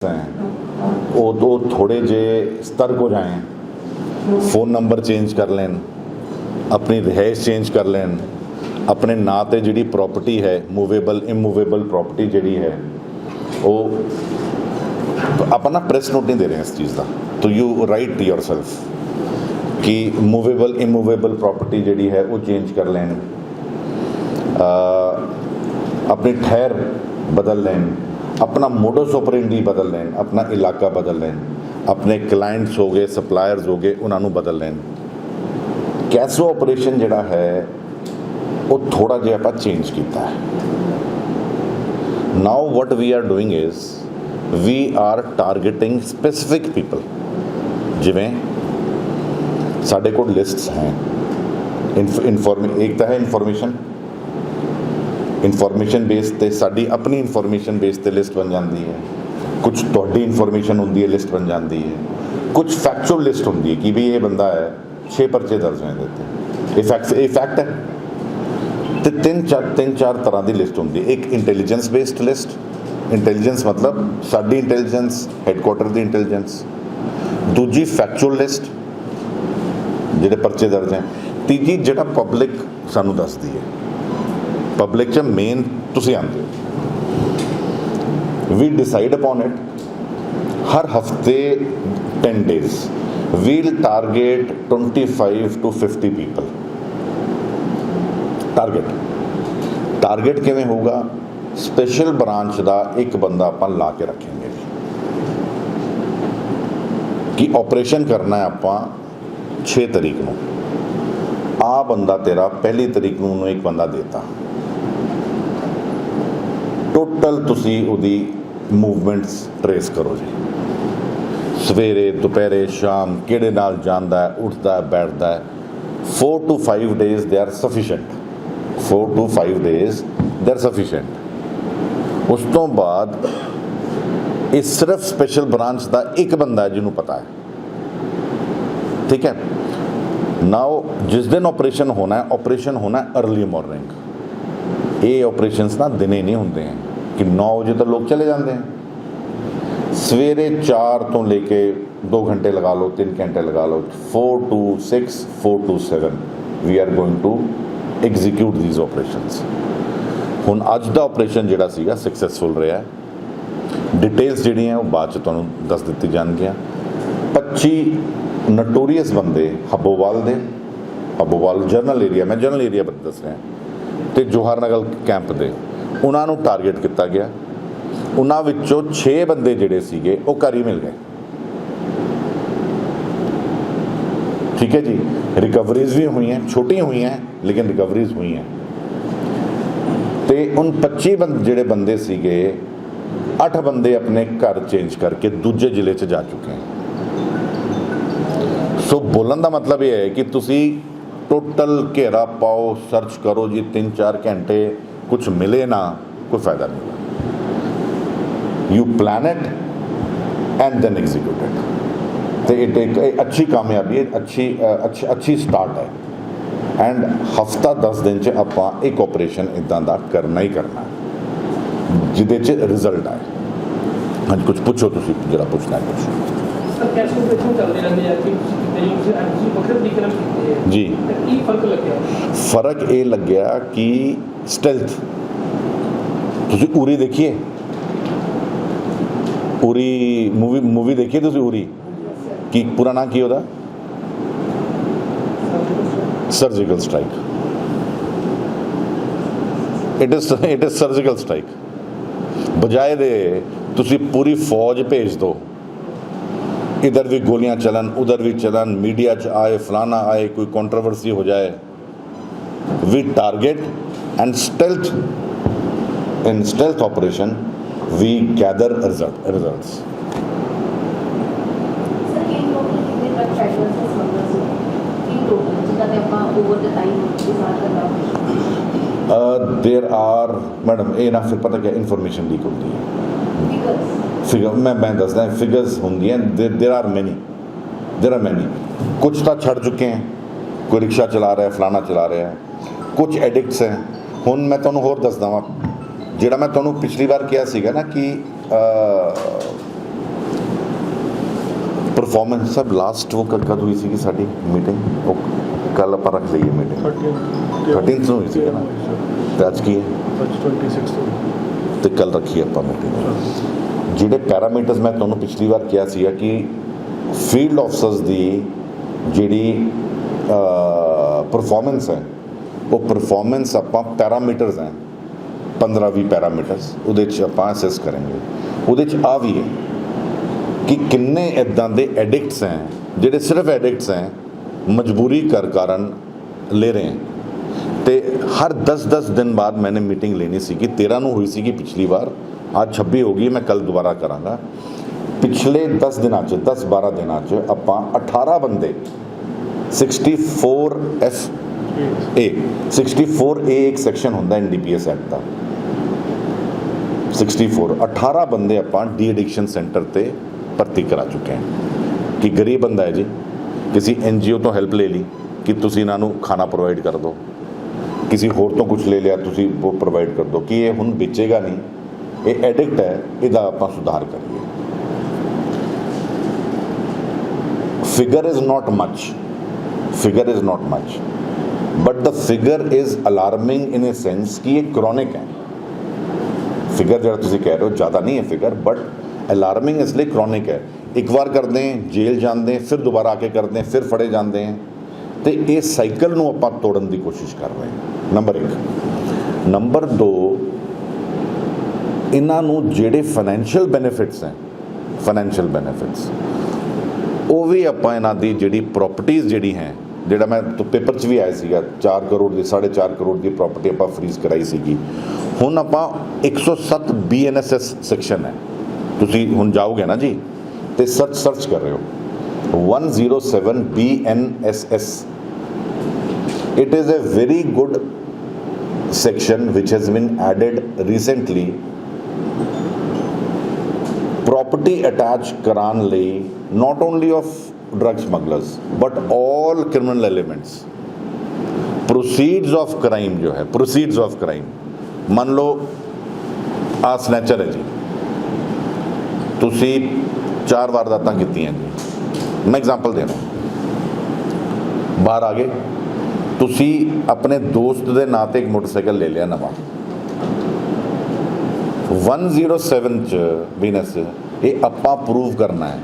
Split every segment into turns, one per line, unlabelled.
हैं वो तो थोड़े जे सतर्क हो जाएं फ़ोन ਨੰਬਰ ਚੇਂਜ ਕਰ ਲੈਣ ਆਪਣੀ ਰਿਹਾਇਸ਼ ਚੇਂਜ ਕਰ ਲੈਣ ਆਪਣੇ ਨਾਂ ਤੇ ਜਿਹੜੀ ਪ੍ਰਾਪਰਟੀ ਹੈ ਮੂਵੇਬਲ ਇਮੂਵੇਬਲ ਪ੍ਰਾਪਰਟੀ ਜਿਹੜੀ ਹੈ ਉਹ ਆਪਾਂ ਨਾ ਪ੍ਰੈਸ ਨੋਟ ਨਹੀਂ ਦੇ ਰਹੇ ਇਸ ਚੀਜ਼ ਦਾ ਤੋ ਯੂ ਰਾਈਟ ਯੋਰਸੈਲਫ ਕਿ ਮੂਵੇਬਲ ਇਮੂਵੇਬਲ ਪ੍ਰਾਪਰਟੀ ਜਿਹੜੀ ਹੈ ਉਹ ਚੇਂਜ ਕਰ ਲੈਣ ਅ, ਆਪਣੀ ਠਹਿਰ ਬਦਲ ਲੈਣ ਆਪਣਾ ਮੋਡਸ ਆਪਰੈਂਡੀ ਬਦਲ ਲੈਣ, ਆਪਣਾ ਇਲਾਕਾ ਬਦਲ ਲੈਣ, ਆਪਣੇ ਕਲਾਇੰਟਸ ਹੋ ਗਏ ਸਪਲਾਇਰਸ ਹੋ ਗਏ, ਉਹਨਾਂ ਨੂੰ ਬਦਲ ਲੈਣ। ਕੈਸੋ ਆਪਰੇਸ਼ਨ ਜਿਹੜਾ ਹੈ, ਉਹ ਥੋੜਾ ਜਿਹਾ ਆਪਾਂ ਚੇਂਜ ਕੀਤਾ ਹੈ। Now what we are doing is we are targeting specific people ਜਿਵੇਂ, ਸਾਡੇ ਕੋਲ ਲਿਸਟਸ ਹੈ। ਇਨਫੋਰਮ ਇੱਕ ਤਾਂ ਹੈ ਇਨਫੋਰਮੇਸ਼ਨ ਇਨਫੋਰਮੇਸ਼ਨ ਬੇਸ ਤੇ ਸਾਡੀ ਆਪਣੀ ਇਨਫੋਰਮੇਸ਼ਨ ਬੇਸ ਤੇ ਲਿਸਟ ਬਣ ਜਾਂਦੀ ਹੈ। ਕੁਝ ਤੁਹਾਡੀ ਇਨਫੋਰਮੇਸ਼ਨ ਹੁੰਦੀ ਹੈ, ਲਿਸਟ ਬਣ ਜਾਂਦੀ ਹੈ। ਕੁਝ ਫੈਕਚੁਅਲ ਲਿਸਟ ਹੁੰਦੀ ਹੈ ਕਿ ਵੀ ਇਹ ਬੰਦਾ ਹੈ 6 ਪਰਚੇ ਦਰਜ ਹੋਏ ਦਿੱਤੇ ਇਹ ਫੈਕਟ ਇਹ ਫੈਕਟ ਹੈ। ਤੇ ਤਿੰਨ ਚਾਰ ਤਿੰਨ ਚਾਰ ਤਰ੍ਹਾਂ ਦੀ ਲਿਸਟ ਹੁੰਦੀ ਹੈ। ਇੱਕ ਇੰਟੈਲੀਜੈਂਸ ਬੇਸਡ ਲਿਸਟ। ਇੰਟੈਲੀਜੈਂਸ ਮਤਲਬ ਸਾਡੀ ਇੰਟੈਲੀਜੈਂਸ ਹੈੱਡਕੁਆਟਰ ਦੀ ਇੰਟੈਲੀਜੈਂਸ ਦੂਜੀ ਫੈਕਚੁਅਲ ਲਿਸਟ, ਜਿਹੜੇ ਪਰਚੇ ਦਰਜ ਹੈ। ਤੀਜੀ ਜਿਹੜਾ ਪਬਲਿਕ ਸਾਨੂੰ ਦੱਸਦੀ ਹੈ। ਪਬਲਿਕ ਚ ਮੇਨ ਤੁਸੀਂ ਆਉਂਦੇ ਹੋ। ਵੀ ਡਿਸਾਈਡ ਅਪਨ ਇਟ ਹਰ ਹਫ਼ਤੇ 10 days we'll target 25 to 50 people target target ਕਿਵੇਂ ਹੋਊਗਾ? ਸਪੈਸ਼ਲ ਬ੍ਰਾਂਚ ਦਾ ਇੱਕ ਬੰਦਾ ਆਪਾਂ ਲਾ ਕੇ ਰੱਖਾਂਗੇ। ਕਿ ਆਪਰੇਸ਼ਨ ਕਰਨਾ ਹੈ ਆਪਾਂ 6 ਤਰੀਕ ਨੂੰ। ਆ ਬੰਦਾ ਤੇਰਾ ਪਹਿਲੀ ਤਰੀਕ ਨੂੰ ਇੱਕ ਬੰਦਾ ਦੇਤਾ। ਟੋਟਲ ਤੁਸੀਂ ਉਹਦੀ ਮੂਵਮੈਂਟਸ ਟਰੇਸ ਕਰੋ ਜੀ। ਸਵੇਰੇ, ਦੁਪਹਿਰੇ, ਸ਼ਾਮ ਕਿਹੜੇ ਨਾਲ ਜਾਂਦਾ ਹੈ, ਉੱਠਦਾ ਹੈ, ਬੈਠਦਾ ਹੈ। 4 to 5 days they are sufficient 4 to 5 days they are sufficient ਉਸ ਤੋਂ ਬਾਅਦ ਇਹ ਸਿਰਫ ਸਪੈਸ਼ਲ ਬ੍ਰਾਂਚ ਦਾ ਇੱਕ ਬੰਦਾ ਹੈ ਜਿਹਨੂੰ ਪਤਾ ਹੈ। ਠੀਕ ਹੈ? ਨਾਓ ਜਿਸ ਦਿਨ ਆਪਰੇਸ਼ਨ ਹੋਣਾ ਹੈ ਆਪਰੇਸ਼ਨ ਹੋਣਾ ਅਰਲੀ अर्ਲੀ ਮਾਰਨਿੰਗ ਇਹ ਆਪਰੇਸ਼ਨਸ ਨਾ ਦਿਨੇ ਨਹੀਂ ਹੁੰਦੇ ਹਨ ਕਿ 9 ਵਜੇ ਤੱਕ ਲੋਕ ਚਲੇ ਜਾਂਦੇ ਹਨ ਸਵੇਰੇ 4 ਤੋਂ ਲੈ ਕੇ 2 ਘੰਟੇ ਲਗਾ ਲਓ 3 ਘੰਟੇ ਲਗਾ ਲਓ। 4 to 6 4 to 7 we are going to execute these operations ਹੁਣ ਅੱਜ ਦਾ ਆਪਰੇਸ਼ਨ ਜਿਹੜਾ ਸੀਗਾ ਸਕਸੈਸਫੁਲ ਰਿਹਾ ਹੈ। ਡਿਟੇਲਸ ਜਿਹੜੀਆਂ ਉਹ ਬਾਅਦ ਚ ਤੁਹਾਨੂੰ ਦੱਸ ਦਿੱਤੀ ਜਾਣਗੀਆਂ। 25 ਨਟੋਰੀਅਸ ਬੰਦੇ ਹੱਬੋਵਾਲ ਦੇ, ਹੱਬੋਵਾਲ ਜਰਨਲ ਏਰੀਆ ਮੈਂ ਜਰਨਲ ਏਰੀਆ ਬਾਰੇ ਦੱਸ ਰਿਹਾ। ਤੇ ਜੋਹਰ ਨਗਰ ਕੈਂਪ ਦੇ। ਉਹਨਾਂ ਨੂੰ ਟਾਰਗੇਟ ਕੀਤਾ ਗਿਆ। ਉਹਨਾਂ ਵਿੱਚੋਂ 6 ਬੰਦੇ ਜਿਹੜੇ ਸੀਗੇ, ਉਹ ਘਰ ਹੀ ਮਿਲ ਗਏ। ਠੀਕ ਹੈ ਜੀ? ਰਿਕਵਰੀਜ਼ ਵੀ ਹੋਈਆਂ, ਛੋਟੀਆਂ ਹੋਈਆਂ, ਲੇਕਿਨ ਰਿਕਵਰੀਜ਼ ਹੋਈਆਂ। ਤੇ ਉਨ 25 ਬੰਦ, ਜਿਹੜੇ ਬੰਦੇ ਸੀਗੇ 8 ਬੰਦੇ ਆਪਣੇ ਘਰ ਚੇਂਜ ਕਰਕੇ ਦੂਜੇ ਜ਼ਿਲ੍ਹੇ 'ਚ ਜਾ ਚੁੱਕੇ ਹਨ। ਸੋ ਬੋਲਣ ਦਾ ਮਤਲਬ ਇਹ ਹੈ ਕਿ ਤੁਸੀਂ ਟੋਟਲ ਘੇਰਾ ਪਾਓ ਸਰਚ ਕਰੋ ਜੀ 3-4 ਘੰਟੇ ਕੁਝ ਮਿਲੇ ਨਾ ਕੋਈ ਫਾਇਦਾ ਨਹੀਂ you plan it and then execute it ਤੇ ਇਹ ਇੱਕ ਇਹ ਅੱਛੀ ਕਾਮਯਾਬੀ ਹੈ ਅੱਛੀ ਅ, ਅੱਛੀ ਸਟਾਰਟ ਹੈ ਐਂਡ ਹਫਤਾ 10 ਦਿਨ ਚ ਆਪਾਂ ਇੱਕ ਆਪਰੇਸ਼ਨ ਇਦਾਂ ਦਾ ਕਰਨਾ ਹੀ ਕਰਨਾ ਜਿਹਦੇ ਚ ਰਿਜ਼ਲਟ ਆਏ ਹਾਂਜੀ ਕੁਝ ਪੁੱਛੋ ਤੁਸੀਂ ਜਿਹੜਾ ਪੁੱਛਣਾ ਹੈ ਪੁੱਛੋ
ਕੈਸ਼ ਆਪਰੇਸ਼ਨ ਚੱਲਦੇ ਰਹਿੰਦੇ ਆ ਕਿ ਨਹੀਂ ਤੁਸੀਂ ਵੱਖਰੇ ਤਰੀਕੇ ਨਾਲ ਕੀਤੇ ਹੈ
ਜੀ।
ਕੀ ਫ਼ਰਕ ਲੱਗਿਆ?
ਫ਼ਰਕ ਇਹ ਲੱਗਿਆ ਕਿ ਸਟੈਲਥ ਤੁਸੀਂ ਉਰੀ ਦੇਖੀਏ? ਉਰੀ ਮੂਵੀ ਮੂਵੀ ਦੇਖੀਏ ਤੁਸੀਂ ਉਰੀ? ਕੀ ਪੂਰਾ ਨਾਂ ਕੀ ਉਹਦਾ? Surgical strike it is it is surgical strike ਬਜਾਏ ਦੇ ਤੁਸੀਂ ਪੂਰੀ ਫੌਜ ਭੇਜ ਦਿਓ। इधर भी गोलियाँ चलन उधर भी चलन मीडिया च आए फलाना आए कोई कंट्रोवर्सी हो जाए। We target and stealth in stealth operation we gather result
there are madam ये ना फिर पता क्या इन्फॉर्मेशन लीक होती है? ਕਿ ਆਪਾਂ ਓਵਰ ਦ ਟਾਈਮ ਡਿਸਾਈਡ ਕਰਨਾ
uh, there are ਮੈਡਮ ਇਹ ਨਾ ਫਿਰ ਪਤਾ ਕਿ ਇਨਫੋਰਮੇਸ਼ਨ ਲੀਕ ਹੁੰਦੀ ਹੈ
ਫਿਗਰਸ
ਫਿਗਰ ਮੈਂ ਮੈਂ ਦੱਸਦਾ ਫਿਗਰਸ ਹੁੰਦੀਆਂ there are many there are many ਕੁਝ ਤਾਂ ਛੱਡ ਚੁੱਕੇ ਹੈ ਕੋਈ ਰਿਕਸ਼ਾ ਚਲਾ ਰਿਹਾ ਹੈ ਫਲਾਣਾ ਚਲਾ ਰਿਹਾ ਹੈ ਕੁਝ ਐਡਿਕਟਸ ਹੈ ਹੁਣ ਮੈਂ ਤੁਹਾਨੂੰ ਹੋਰ ਦੱਸਦਾ ਵਾਂ ਜਿਹੜਾ ਮੈਂ ਤੁਹਾਨੂੰ ਪਿਛਲੀ ਵਾਰ ਕਿਹਾ ਸੀਗਾ ਨਾ ਕਿ ਅਹ, ਪਰਫਾਰਮੈਂਸ ਸਭ ਲਾਸਟ ਉਹ ਕ- ਕਦ ਹੋਈ ਸੀਗੀ ਸਾਡੀ ਮੀਟਿੰਗ ਉਹ ਕੱਲ ਆਪਾਂ ਰੱਖ ਲਈਏ ਮੀਟਿੰਗ 13th ਨੂੰ ਹੋਈ ਸੀ ਨਾ ਤੇ ਅੱਜ ਕੀ ਹੈ
ਅੱਜ 26 ਤੋਂ
ਤੇ ਕੱਲ ਰੱਖੀ ਆਪਾਂ ਮੀਟਿੰਗ ਜਿਹੜੇ ਪੈਰਾਮੀਟਰਸ ਮੈਂ ਤੁਹਾਨੂੰ ਪਿਛਲੀ ਵਾਰ ਕਿਹਾ ਸੀਗਾ ਕਿ ਫੀਲਡ ਅਫਸਰਸ ਦੀ ਜਿਹੜੀ ਪਰਫਾਰਮੈਂਸ ਹੈ, ਉਹ ਪਰਫਾਰਮੈਂਸ ਆਪਾਂ ਪੈਰਾਮੀਟਰਸ ਹੈ। 15 20 ਪੈਰਾਮੀਟਰਸ, ਉਹਦੇ ਚ ਆਪਾਂ ਅਸੈਸ ਕਰਾਂਗੇ। ਉਹਦੇ ਚ ਆ ਵੀ ਹੈ ਕਿ ਕਿੰਨੇ ਇਦਾਂ ਦੇ ਐਡਿਕਟਸ ਹੈ, ਜਿਹੜੇ ਸਿਰਫ ਐਡਿਕਟਸ ਹੈ, ਮਜਬੂਰੀ ਕਰ ਕਾਰਨ ਲੈ ਰਹੇ ਹੈ। ਤੇ ਹਰ 10-10 ਦਿਨ ਬਾਅਦ ਮੈਨੇ ਮੀਟਿੰਗ ਲੈਣੀ ਸੀ ਕਿ 13 ਨੂੰ ਹੋਈ ਸੀ ਕਿ ਪਿਛਲੀ ਵਾਰ ਅੱਜ 26 ਹੋ ਗਈ ਮੈਂ ਕੱਲ ਦੁਬਾਰਾ ਕਰਾਂਗਾ ਪਿਛਲੇ 10 ਦਿਨਾਂ 'ਚ 10-12 ਦਿਨਾਂ 'ਚ ਆਪਾਂ 18 ਬੰਦੇ 64 ਐਫ ਏ 64 ਏ ਇੱਕ ਸੈਕਸ਼ਨ ਹੁੰਦਾ ਐਨਡੀਪੀਐਸ ਐਕਟ ਦਾ 64 18 ਬੰਦੇ ਆਪਾਂ ਡੀ ਐਡਿਕਸ਼ਨ ਸੈਂਟਰ ਤੇ ਭਰਤੀ ਕਰਾ ਚੁੱਕੇ ਹਾਂ ਕਿ ਗਰੀਬ ਬੰਦਾ ਹੈ ਜੀ ਕਿਸੇ ਐਨਜੀਓ ਤੋਂ ਹੈਲਪ ਲੈ ਲਈ ਕਿ ਤੁਸੀਂ ਇਹਨਾਂ ਨੂੰ ਖਾਣਾ ਪ੍ਰੋਵਾਈਡ ਕਰ ਦਿਓ ਕਿਸੇ ਹੋਰ ਤੋਂ ਕੁਝ ਲੈ ਲਿਆ ਤੁਸੀਂ ਉਹ ਪ੍ਰੋਵਾਈਡ ਕਰ ਦਿਓ ਕਿ ਇਹ ਹੁਣ ਵੇਚੇਗਾ ਨਹੀਂ ਇਹ ਐਡਿਕਟ ਹੈ, ਇਹਦਾ ਆਪਾਂ ਸੁਧਾਰ ਕਰੀਏ। Figure is not much figure is not much but the figure is alarming in a sense ਕਿ ਇਹ chronic ਹੈ ਫਿਗਰ ਜਿਹੜਾ ਤੁਸੀਂ ਕਹਿ ਰਹੇ ਹੋ ਜ਼ਿਆਦਾ ਨਹੀਂ ਹੈ ਫਿਗਰ ਬਟ ਅਲਾਰਮਿੰਗ ਇਸ ਲਈ ਕ੍ਰੋਨਿਕ ਹੈ ਇੱਕ ਵਾਰ ਕਰਦੇ ਹੈ ਜੇਲ੍ਹ ਜਾਂਦੇ ਫਿਰ ਦੁਬਾਰਾ ਆ ਕੇ ਕਰਦੇ ਫਿਰ ਫੜੇ ਜਾਂਦੇ ਹੈ ਤੇ ਇਹ ਸਾਈਕਲ ਨੂੰ ਆਪਾਂ ਤੋੜਨ ਦੀ ਕੋਸ਼ਿਸ਼ ਕਰ ਰਹੇ ਹਾਂ ਨੰਬਰ 1 ਨੰਬਰ 2 ਇਹਨਾਂ ਨੂੰ ਜਿਹੜੇ ਫਾਈਨੈਂਸ਼ੀਅਲ ਬੈਨੀਫਿਟਸ ਹੈ ਫਾਈਨੈਂਸ਼ੀਅਲ ਬੈਨੀਫਿਟਸ ਉਹ ਵੀ ਆਪਾਂ ਇਹਨਾਂ ਦੀ ਜਿਹੜੀ ਪ੍ਰਾਪਰਟੀਆਂ ਜਿਹੜੀ ਹੈ, ਜਿਹੜਾ ਮੈਂ ਪੇਪਰ 'ਚ ਵੀ ਆਇਆ ਸੀਗਾ 4 ਕਰੋੜ ਦੀ 4.5 ਕਰੋੜ ਦੀ ਪ੍ਰਾਪਰਟੀ ਆਪਾਂ ਫਰੀਜ਼ ਕਰਾਈ ਸੀਗੀ। ਹੁਣ ਆਪਾਂ 107 ਬੀਐਨਐਸਐਸ ਸੈਕਸ਼ਨ ਹੈ। ਤੁਸੀਂ ਹੁਣ ਜਾਓਗੇ ਨਾ ਜੀ, ਤੇ ਸਰਚ ਸਰਚ ਕਰ ਰਹੇ ਹੋ। 107 BNSS it is a very good section which has been added recently property attach ਕਰਾਉਣ ਲਈ not only of drug smugglers but all criminal elements proceeds of crime ਜੋ ਹੈ proceeds of crime ਮੰਨ ਲਓ ਆ ਸਨੈਚਰ ਹੈ ਜੀ ਤੁਸੀਂ ਚਾਰ ਵਾਰਦਾਤਾਂ ਕੀਤੀਆਂ ਜੀ ਮੈਂ ਐਗਜ਼ਾਮਪਲ ਦੇ ਰਿਹਾ ਬਾਹਰ ਆ ਗਏ ਤੁਸੀਂ ਆਪਣੇ ਦੋਸਤ ਦੇ ਨਾਂ ਤੇ ਇੱਕ ਮੋਟਰਸਾਈਕਲ ਲੈ ਲਿਆ ਨਵਾਂ 107 ਚ ਬਿਨਸ ਇਹ ਆਪਾਂ ਪ੍ਰੂਵ ਕਰਨਾ ਹੈ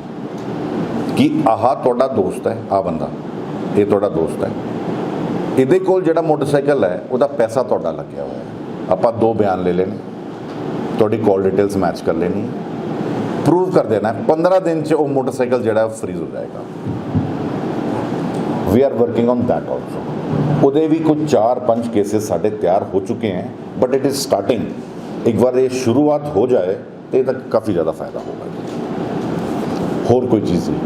ਕਿ ਆਹ ਤੁਹਾਡਾ ਦੋਸਤ ਹੈ ਆ ਬੰਦਾ। ਇਹ ਤੁਹਾਡਾ ਦੋਸਤ ਹੈ। ਇਹਦੇ ਕੋਲ ਜਿਹੜਾ ਮੋਟਰਸਾਈਕਲ ਹੈ, ਉਹਦਾ ਪੈਸਾ ਤੁਹਾਡਾ ਲੱਗਿਆ ਹੋਇਆ ਆਪਾਂ ਦੋ ਬਿਆਨ ਲੈ ਲੈਣੇ। ਤੁਹਾਡੀ ਕਾਲ ਡਿਟੇਲਸ ਮੈਚ ਕਰ ਲੈਣੀ। ਪ੍ਰੂਵ ਕਰ ਦੇਣਾ 15 ਦਿਨ ਚ ਉਹ ਮੋਟਰਸਾਈਕਲ ਜਿਹੜਾ ਫ੍ਰੀਜ਼ ਹੋ ਜਾਏਗਾ। We are working on that also ਉਹਦੇ ਵੀ ਕੁਝ 4-5 ਕੇसेस ਸਾਡੇ ਤਿਆਰ ਹੋ ਚੁੱਕੇ ਹਨ ਬਟ ਇਟ ਇਜ਼ ਸਟਾਰਟਿੰਗ ਇੱਕ ਵਾਰ ਇਹ ਸ਼ੁਰੂਆਤ ਹੋ ਜਾਏ ਤੇ ਇਹਦਾ ਕਾਫੀ ਜ਼ਿਆਦਾ ਫਾਇਦਾ ਹੋਗਾ ਹੋਰ ਕੋਈ ਚੀਜ਼ ਨਹੀਂ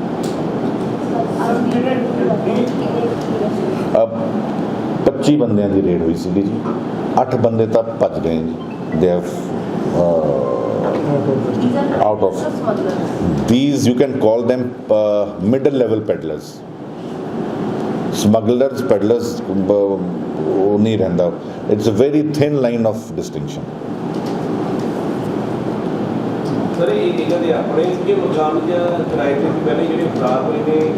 ਅਬ 25 ਬੰਦਿਆਂ ਦੀ ਰੇਡ ਹੋਈ ਸੀਗੀ ਜੀ 8 ਬੰਦੇ ਤਾਂ ਭੱਜ ਗਏ ਜੀ they have Out of- these you can call them uh, middle level peddlers. Smugglers peddlers ਉਹ ਨਹੀਂ ਰਹਿੰਦਾ it's a very thin line of distinction
sir ਇਹ ਇਹਨਾਂ ਦੇ ਆਪਣੇ ਸੀਗੇ ਮਕਾਨ ਜਾਂ ਕਿਰਾਏ ਤੇ? ਸੀ ਪਹਿਲੇ ਜਿਹੜੇ ਫਰਾਰ ਹੋਏ ਨੇ।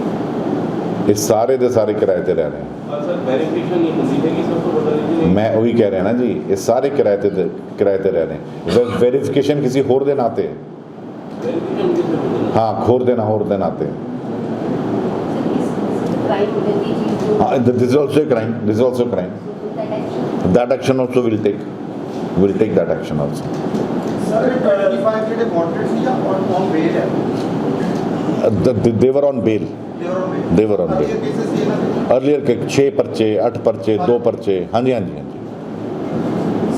ਇਹ ਸਾਰੇ ਦੇ ਸਾਰੇ ਕਿਰਾਏ ਤੇ ਰਹਿ ਰਹੇ
ਸਰ ਵੈਰੀਫਿਕੇਸ਼ਨ ਨਹੀਂ ਹੁੰਦੀ ਹੈਗੀ ਸਭ ਤੋਂ ਵੱਡਾ ਰੀਜ਼ਨ
ਮੈਂ ਉਹੀ ਕਹਿ ਰਿਹਾ ਨਾ ਜੀ ਇਹ ਸਾਰੇ ਕਿਰਾਏ ਤੇ ਕਿਰਾਏ ਤੇ ਰਹਿ ਰਹੇ ਵੈਰੀਫਿਕੇਸ਼ਨ ਕਿਸੇ ਹੋਰ ਦੇ ਨਾਤੇ ਹੈ। ਹਾਂ ਖੋਰ ਦੇ ਨਾ ਹੋਰ ਦੇ ਨਾਤੇ ਹਾਂ। This is also crime this is also crime that action also will take will take that action also.
Sir 25 ਜਿਹੜੇ ਵਾਂਟਡ ਸੀ ਜਾਂ ਔਨ ਬੇਲ ਹੈ?
The, the- they were on bail.
They are on
They were on bail. earlier ਕਿ 6 ਪਰਚੇ 8 ਪਰਚੇ 2 ਪਰਚੇ ਹਾਂਜੀ ਹਾਂਜੀ ਹਾਂਜੀ।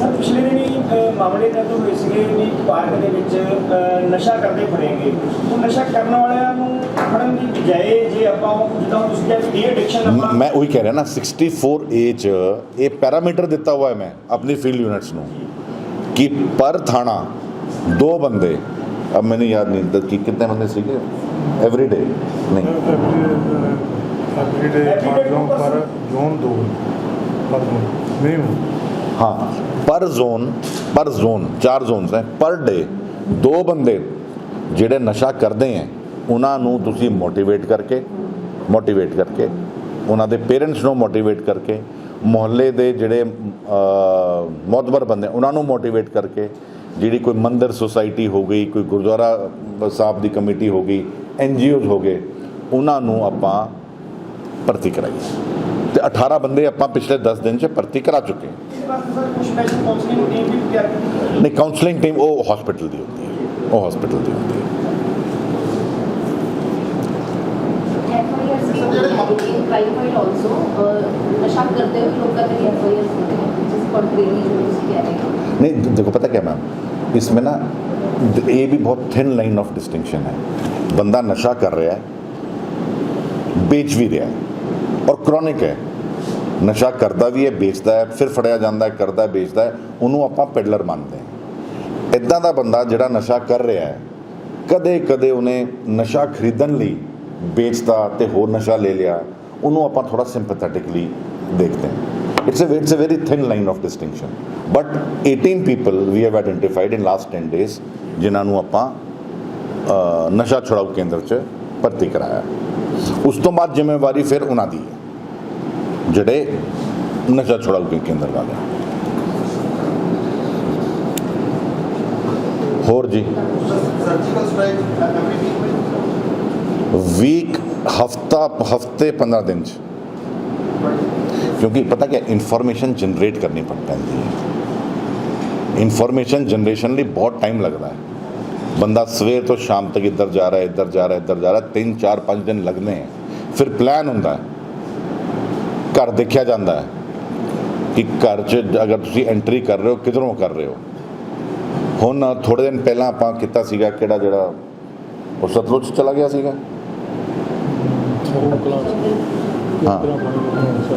ਸਰ ਪਿਛਲੇ ਦਿਨੀ ਅ, ਮਾਮਲੇ ਦਰਜ ਹੋਏ ਸੀਗੇ ਵੀ ਪਾਰਕ ਦੇ ਵਿੱਚ ਅ, ਨਸ਼ਾ ਕਰਦੇ ਫੜੇਂਗੇ। ਉਹ ਨਸ਼ਾ ਕਰਨ ਵਾਲਿਆਂ ਨੂੰ ਫੜਨ ਦੀ ਬਜਾਏ ਜੇ ਆਪਾਂ ਉਹ ਜਿੱਦਾਂ ਹੁਣ ਤੁਸੀਂ ਕਿਹਾ ਵੀ ਇਹ ਐਡਿਕਸ਼ਨ
ਮ-
ਆਪਾਂ
ਮੈਂ ਉਹੀ ਕਹਿ ਰਿਹਾ ਨਾ 64 ਏ ਚ ਇਹ ਪੈਰਾਮੀਟਰ ਦਿੱਤਾ ਹੋਇਆ ਹੈ ਮੈਂ ਆਪਣੀ ਫੀਲਡ ਯੂਨਿਟਸ ਨੂੰ। ਕਿ ਪਰ ਥਾਣਾ ਦੋ ਬੰਦੇ ਅਬ ਮੈਨੂੰ ਯਾਦ ਨਹੀਂ ਦ- ਕਿ ਕਿੰਨੇ ਬੰਦੇ ਸੀਗੇ? ਐਵਰੀ ਡੇ ਨਹੀਂ।
ਐਵਰੀਡੇ ਪਰ ਜ਼ੋਨ ਪਰ ਜ਼ੋਨ 2 ਪਰ ਜ਼ੋਨ ਮਿਨੀਮਮ
ਹਾਂ। ਪਰ ਜ਼ੋਨ ਪਰ ਜ਼ੋਨ ਚਾਰ ਜ਼ੋਨਸ ਹੈ ਪਰ ਡੇ ਦੋ ਬੰਦੇ ਜਿਹੜੇ ਨਸ਼ਾ ਕਰਦੇ ਹੈ ਉਹਨਾਂ ਨੂੰ ਤੁਸੀਂ ਮੋਟੀਵੇਟ ਕਰਕੇ ਮੋਟੀਵੇਟ ਕਰਕੇ ਉਹਨਾਂ ਦੇ ਪੇਰੈਂਟਸ ਨੂੰ ਮੋਟੀਵੇਟ ਕਰਕੇ ਮੁਹੱਲੇ ਦੇ ਜਿਹੜੇ ਮੌਤਬਰ ਬੰਦੇ ਉਹਨਾਂ ਨੂੰ ਮੋਟੀਵੇਟ ਕਰਕੇ ਜਿਹੜੀ ਕੋਈ ਮੰਦਰ ਸੁਸਾਇਟੀ ਹੋ ਗਈ ਕੋਈ ਗੁਰਦੁਆਰਾ ਸਾਹਿਬ ਦੀ ਕਮੇਟੀ ਹੋ ਗਈ ਐਨ ਹੋ ਗਏ ਉਹਨਾਂ ਨੂੰ ਆਪਾਂ ਭਰਤੀ ਕਰਾਈਏ ਤੇ 18 ਬੰਦੇ ਆਪਾਂ ਪਿਛਲੇ 10 ਦਿਨ 'ਚ ਭਰਤੀ ਕਰਾ ਚੁੱਕੇ ਨਹੀਂ ਕਾਉਂਸਲਿੰਗ ਟੀਮ ਉਹ ਹਸਪੀਟਲ ਦੀ ਹੁੰਦੀ ਹੈ। ਉਹ ਹਸਪੀਟਲ ਦੀ ਹੁੰਦੀ ਹੈ।
ਵੀ ਇਨ ਕ੍ਰਾਈਮ ਫਾਈਲ ਆਲਸੋ ਨਸ਼ਾ ਕਰਦੇ ਹੋਏ ਲੋਕਾਂ ਤੇ ਐਫਆਈਆਰਸ ਹੁੰਦੇ ਨੇ ਜਿਸ ਪਰ ਟ੍ਰੇਨਿੰਗ ਜੋ ਤੁਸੀਂ ਕਹਿ ਰਹੇ ਹੋ
नहीं देखो पता क्या मैम इसमें ना द- ये भी बहुत थिन लाइन ऑफ डिस्टिंक्शन है बंदा नशा कर रहा है बेच भी रहा है और क्रॉनिक है ਨਸ਼ਾ ਕਰਦਾ ਵੀ ਹੈ ਵੇਚਦਾ ਹੈ ਫਿਰ ਫੜਿਆ ਜਾਂਦਾ ਹੈ ਕਰਦਾ ਹੈ ਵੇਚਦਾ ਹੈ ਉਹਨੂੰ ਆਪਾਂ ਪੈਡਲਰ ਮੰਨਦੇ ਹਾਂ ਇਦਾਂ ਦਾ ਬੰਦਾ ਜਿਹੜਾ ਨਸ਼ਾ ਕਰ ਰਿਹਾ ਹੈ ਕਦੇ ਕਦੇ ਉਹਨੇ ਨਸ਼ਾ ਖਰੀਦਣ ਲਈ ਵੇਚਤਾ ਤੇ ਹੋਰ ਨਸ਼ਾ ਲੈ ਲਿਆ, ਉਹਨੂੰ ਆਪਾਂ ਥੋੜਾ ਸਿੰਪੈਥੈਟਿਕਲੀ ਦੇਖਦੇ ਹਾਂ। It's a it's a very thin line of distinction but 18 people we have identified in last 10 days ਜਿਨ੍ਹਾਂ ਨੂੰ ਆਪਾਂ ਨਸ਼ਾ ਛੁਡਾਊ ਕੇਂਦਰ 'ਚ ਭਰਤੀ ਕਰਾਇਆ। ਉਸ ਤੋਂ ਬਾਅਦ ਜ਼ਿੰਮੇਵਾਰੀ ਫਿਰ ਉਹਨਾਂ ਦੀ ਹੈ, ਜਿਹੜੇ ਨਸ਼ਾ ਛੁਡਾਊ ਕੇਂਦਰ ਵਾਲੇ ਹੋਰ ਜੀ?
Surgical strike every
week week ਹਫਤਾ ਹਫ਼ਤੇ 15 ਦਿਨ ਚ ਕਿਉਂਕਿ ਪਤਾ ਕਿ ਇਨਫੋਰਮੇਸ਼ਨ ਜਨਰੇਟ ਕਰਨੀ ਪੜ ਪੈਂਦੀ ਹੈ ਇਨਫੋਰਮੇਸ਼ਨ ਜਨਰੇਸ਼ਨ ਲਈ ਬਹੁਤ ਟਾਈਮ ਲੱਗਦਾ ਹੈ ਬੰਦਾ ਸਵੇਰ ਤੋਂ ਸ਼ਾਮ ਤੱਕ ਇੱਧਰ ਜਾ ਰਿਹਾ ਇੱਧਰ ਜਾ ਰਿਹਾ ਇੱਧਰ ਜਾ ਰਿਹਾ 3 4 5 ਦਿਨ ਲੱਗਦੇ ਹੈ ਫਿਰ ਪਲਾਨ ਹੁੰਦਾ ਹੈ ਘਰ ਦੇਖਿਆ ਜਾਂਦਾ ਹੈ ਕਿ ਘਰ 'ਚ ਅਗਰ ਤੁਸੀਂ ਐਂਟਰੀ ਕਰ ਰਹੇ ਹੋ ਕਿਧਰੋਂ ਕਰ ਰਹੇ ਹੋ ਹੁਣ ਥੋੜੇ ਦਿਨ ਪਹਿਲਾਂ ਆਪਾਂ ਕੀਤਾ ਸੀਗਾ ਕਿਹੜਾ ਜਿਹੜਾ ਉਹ ਸਤਲੁਜ ਚਲਾ ਗਿਆ ਸੀਗਾ ਹਾਂ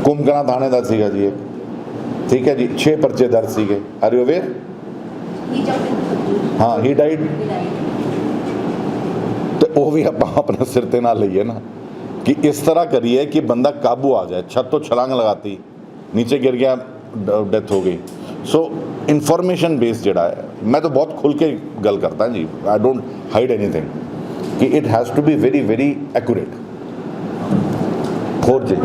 ਕੁੰਭਕਰਨ ਥਾਣੇ ਦਾ ਸੀਗਾ ਜੀ ਇੱਕ ਠੀਕ ਹੈ ਜੀ 6 ਪਰਚੇ ਦਰਜ ਸੀਗੇ are you aware
he jump
ਹਾਂ ਹੀ ਡਾਈਡ ਤੇ ਉਹ ਵੀ ਆਪਾਂ ਆਪਣੇ ਸਿਰ ਤੇ ਨਾਲ ਲਈਏ ਨਾ ਕਿ ਇਸ ਤਰ੍ਹਾਂ ਕਰੀਏ ਕਿ ਬੰਦਾ ਕਾਬੂ ਆ ਜਾਏ ਛੱਤ ਤੋਂ ਛਲਾਂਗ ਲਗਾਤੀ ਨੀਚੇ ਗਿਰ ਗਿਆ ਡੈਥ ਹੋ ਗਈ ਸੋ ਇਨਫੋਰਮੇਸ਼ਨ ਬੇਸ ਜਿਹੜਾ ਹੈ ਮੈਂ ਤਾਂ ਬਹੁਤ ਖੁੱਲ ਕੇ ਗੱਲ ਕਰਦਾ ਜੀ ਆਈ ਡੋਂਟ ਹਾਈਡ ਐਨੀਥਿੰਗ ਕਿ it has to be very very accurate ਹੋਰ ਜੀ